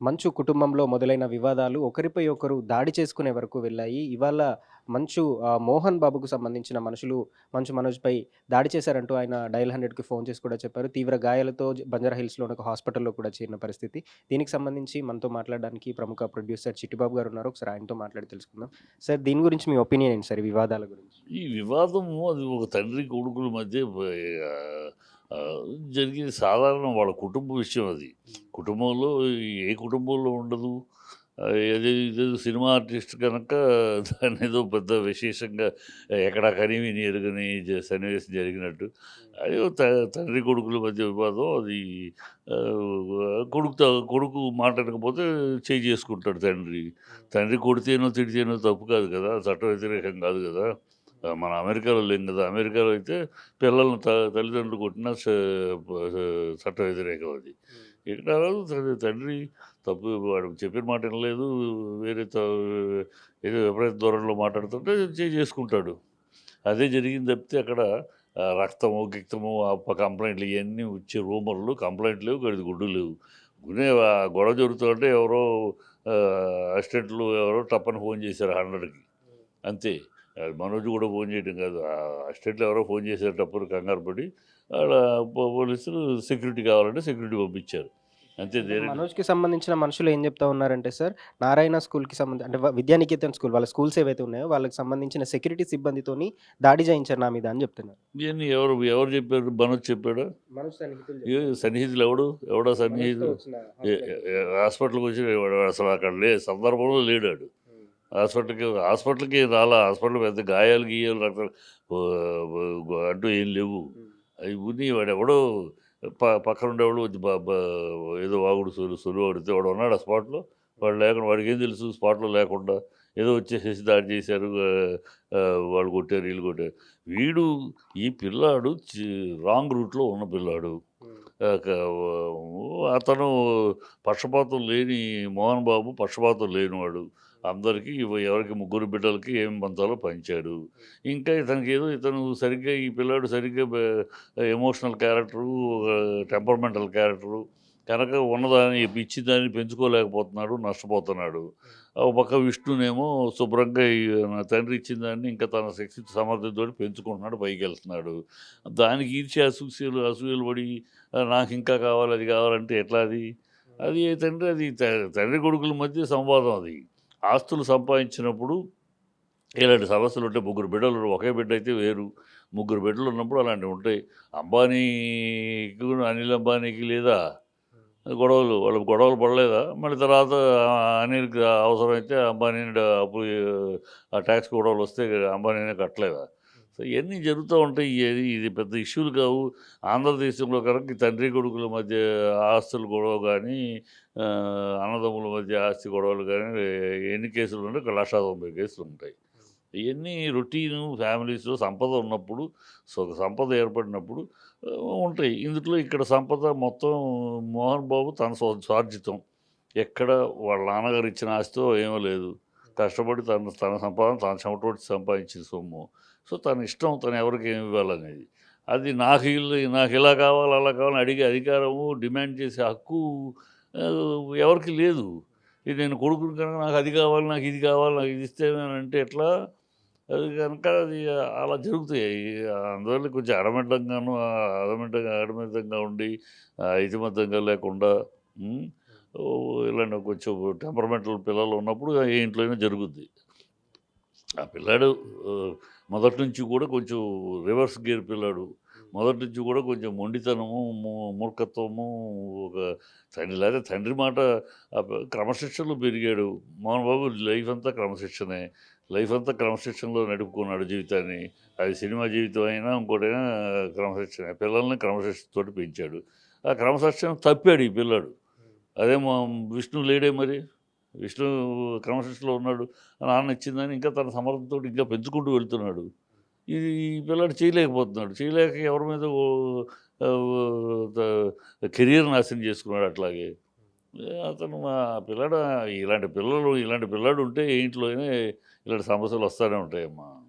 మంచు కుటుంబంలో మొదలైన వివాదాలు ఒకరిపై ఒకరు దాడి చేసుకునే వరకు వెళ్ళాయి. ఇవాళ మంచు మోహన్ బాబుకు సంబంధించిన మనుషులు మంచు మనోజ్‌పై దాడి చేశారంటూ ఆయన డైల్ హండ్రెడ్కి ఫోన్ చేసి కూడా చెప్పారు. తీవ్ర గాయాలతో బంజారా హిల్స్లో ఒక హాస్పిటల్‌లో కూడా చేరిన పరిస్థితి. దీనికి సంబంధించి మనతో మాట్లాడడానికి ప్రముఖ ప్రొడ్యూసర్ చిట్టిబాబు గారు ఉన్నారు. ఒకసారి ఆయనతో మాట్లాడి తెలుసుకుందాం. సార్ దీని గురించి మీ ఒపీనియన్ ఏంటి సార్ ఈ వివాదాల గురించి? ఈ వివాదము అది ఒక తండ్రి కొడుకుల మధ్య జరిగేది. సాధారణం సాధారణ వాళ్ళ కుటుంబ విషయం అది. కుటుంబంలో ఏ కుటుంబంలో ఉండదు. ఏదో ఇదో సినిమా ఆర్టిస్ట్ కనుక దాన్ని ఏదో పెద్ద విశేషంగా ఎక్కడ కనివిని ఎరుగని జ- సన్నివేశం జరిగినట్టు. అది తండ్రి కొడుకుల మధ్య వివాదం. అది కొడుకుతో కొడుకు కొడుకు మాట్లాడకపోతే చేయి చేసుకుంటాడు తండ్రి. తండ్రి కొడితేనో తిడితేనో తప్పు కాదు కదా. చట్ట వ్యతిరేకం కాదు కదా. మన అమెరికాలో లేం కదా అమెరికాలో అయితే పిల్లల్ని తల్లిదండ్రులు కొట్టినా చట్ట వ్యతిరేకం అది. ఇక్కడ రాదు తండ్రి తప్పు వాడు చెప్పిన మాట వినలేదు వేరే ఏదో విపరీత ధోరణిలో మాట్లాడుతుంటే చేసుకుంటాడు. అదే జరిగింది తప్పితే అక్కడ రక్తము గిక్తము కంప్లైంట్లు ఇవన్నీ వచ్చే రూమర్లు కంప్లైంట్ లేవు గడిది గుడ్డు లేవు. గునే గొడవ జరుగుతుంటే ఎవరో అసిస్టెంట్లు ఎవరో టప్పని ఫోన్ చేశారు హండ్రెడ్కి. అంతే. మనోజ్ కూడా ఫోన్ చేయడం కాదు. ఆ అసిస్టెంట్లు ఎవరో ఫోన్ చేసేటప్పుడు కంగారు పడి పోలీసులు సెక్యూరిటీ కావాలంటే సెక్యూరిటీ పంపించారు. అంతే మనోజ్‌కి సంబంధించిన మనుషులు ఏం చెప్తా ఉన్నారంటే సార్, నారాయణ స్కూల్‌కి సంబంధి అంటే విద్యానికేతన్ స్కూల్ వాళ్ళ స్కూల్స్ ఏవైతే ఉన్నాయో వాళ్ళకి సంబంధించిన సెక్యూరిటీ సిబ్బందితోని దాడి చేయించారు నా మీద అని చెప్తున్నారు. ఇవన్నీ ఎవరు ఎవరు చెప్పారు? మనోజ్ చెప్పాడా? మనోజ్ సన్నిహితులు సన్నిహితులు ఎవడు? ఎవడో సన్నిహితులు హాస్పిటల్కి వచ్చి అసలు అక్కడ లే సందర్భంలో లేడాడు. హాస్పిటల్కి హాస్పిటల్కి రాలా. హాస్పిటల్ పెద్ద గాయాలు గీయాలు రక్త అంటూ ఏం లేవు. అవి ఉన్ని వాడు ఎవడో ప పక్కన ఉండేవాడు ఏదో వాగుడు సొలు సొలు వాడితే వాడు ఉన్నాడు ఆ స్పాట్లో. వాడు లేకుండా వాడికి ఏం తెలుసు స్పాట్లో లేకుండా. ఏదో వచ్చేసేసి దాడి చేశారు వాళ్ళు కొట్టారు వీళ్ళు కొట్టారు. వీడు ఈ పిల్లాడు రాంగ్ రూట్లో ఉన్న పిల్లాడు. అతను పక్షపాతం లేని మోహన్ బాబు పక్షపాతం లేనివాడు. అందరికీ ఎవరికి ముగ్గురు బిడ్డలకి ఏం పంచాలో పంచాడు ఇంకా ఇతనికి ఏదో ఇతను సరిగ్గా ఈ పిల్లాడు సరిగ్గా ఎమోషనల్ క్యారెక్టరు టెంపర్మెంటల్ క్యారెక్టరు కనుక ఉన్నదాన్ని ఇచ్చిన దాన్ని పెంచుకోలేకపోతున్నాడు నష్టపోతున్నాడు. ఒక పక్క విష్ణునేమో శుభ్రంగా ఈ నా తండ్రి ఇచ్చిన దాన్ని ఇంకా తన శక్తి సమర్థంతో పెంచుకుంటున్నాడు పైకి వెళ్తున్నాడు. దానికి ఈర్చి అసూసీలు అసూయలు పడి నాకు ఇంకా కావాలి అది కావాలంటే ఎట్లా అది? అది తండ్రి అది త- తండ్రి కొడుకుల మధ్య సంవాదం అది. ఆస్తులు సంపాదించినప్పుడు ఇలాంటి సమస్యలు ఉంటాయి ముగ్గురు బిడ్డలు ఒకే బిడ్డ అయితే వేరు. ముగ్గురు బిడ్డలు ఉన్నప్పుడు అలాంటివి ఉంటాయి. అంబానీకి అనిల్ అంబానీకి లేదా గొడవలు వాళ్ళు గొడవలు పడలేదా? మళ్ళీ తర్వాత అనిల్కి అవసరమైతే అంబానీని అప్పు ఆ ట్యాక్స్ గొడవలు వస్తే అంబానీనే కట్టలేదా? సో ఇవన్నీ జరుగుతూ ఉంటాయి. ఇది ఇది పెద్ద ఇష్యూలు కావు. ఆంధ్రదేశంలో కనుక తండ్రి కొడుకుల మధ్య ఆస్తులు గొడవ కానీ అన్నదమ్ముల మధ్య ఆస్తి గొడవలు కానీ ఎన్ని కేసులు ఉంటాయి ఒక లక్ష తొంభై కేసులు ఉంటాయి. ఇవన్నీ రొటీను ఫ్యామిలీస్లో సంపద ఉన్నప్పుడు సో సంపద ఏర్పడినప్పుడు ఉంటాయి. ఇందులో ఇక్కడ సంపద మొత్తం మోహన్ బాబు తన స్వార్జితం. ఎక్కడ వాళ్ళ నాన్నగారు ఇచ్చిన ఆస్తితో ఏమో లేదు. కష్టపడి తన తన సంపాదన తన చెమటోటి సంపాదించిన సొమ్ము. సో తన ఇష్టం తను ఎవరికి ఏమి ఇవ్వాలనేది. అది నాకు ఇల్లు నాకు ఇలా కావాలి అలా కావాలని అడిగే అధికారము డిమాండ్ చేసే హక్కు ఎవరికి లేదు. ఇది నేను కొడుకుని కనుక నాకు అది కావాలి నాకు ఇది కావాలి నాకు ఇది ఇస్తే అంటే ఎట్లా? కనుక అది అలా జరుగుతాయి. అందువల్ల కొంచెం అడమిడ్డంగాను అడమిడ్డంగా అడమితంగా ఉండి ఆ, లేకుండా ఇలాంటి కొంచెం టెంపర్మెంటల్ పిల్లలు ఉన్నప్పుడు ఏ ఇంట్లోనే అయినా జరుగుద్ది. ఆ పిల్లాడు మొదటి నుంచి కూడా కొంచెం రివర్స్ గేర్ పిల్లాడు. మొదటి నుంచి కూడా కొంచెం మొండితనము మూ- మూర్ఖత్వము ఒక తండ్రి లేదా తండ్రి మాట క్రమశిక్షణలు క్రమశిక్షణలో పెరిగాడు. మోహన్ బాబు లైఫ్ అంతా క్రమశిక్షణే. లైఫ్ అంతా క్రమశిక్షణలో నడుపుకున్నాడు జీవితాన్ని. అది సినిమా జీవితం అయినా ఇంకోటైనా క్రమశిక్షణ. పిల్లల్ని క్రమశిక్షణతో పెంచాడు. ఆ క్రమశిక్షణ తప్పాడు ఈ పిల్లాడు. అదే మా విష్ణు లేడే మరి. విష్ణు క్రమశిక్షణలో ఉన్నాడు. నాన్న ఇచ్చిందని ఇంకా తన సమర్థంతో ఇంకా పెంచుకుంటూ వెళ్తున్నాడు. ఇది ఈ పిల్లాడు చేయలేకపోతున్నాడు. చేయలేక ఎవరి మీద కెరీర్ నాశనం చేసుకున్నాడు అట్లాగే. అతను మా పిల్లడు ఇలాంటి పిల్లలు ఇలాంటి పిల్లాడు ఉంటే ఇంట్లోనే ఇంట్లో ఇలాంటి సమస్యలు వస్తూనే ఉంటాయమ్మా.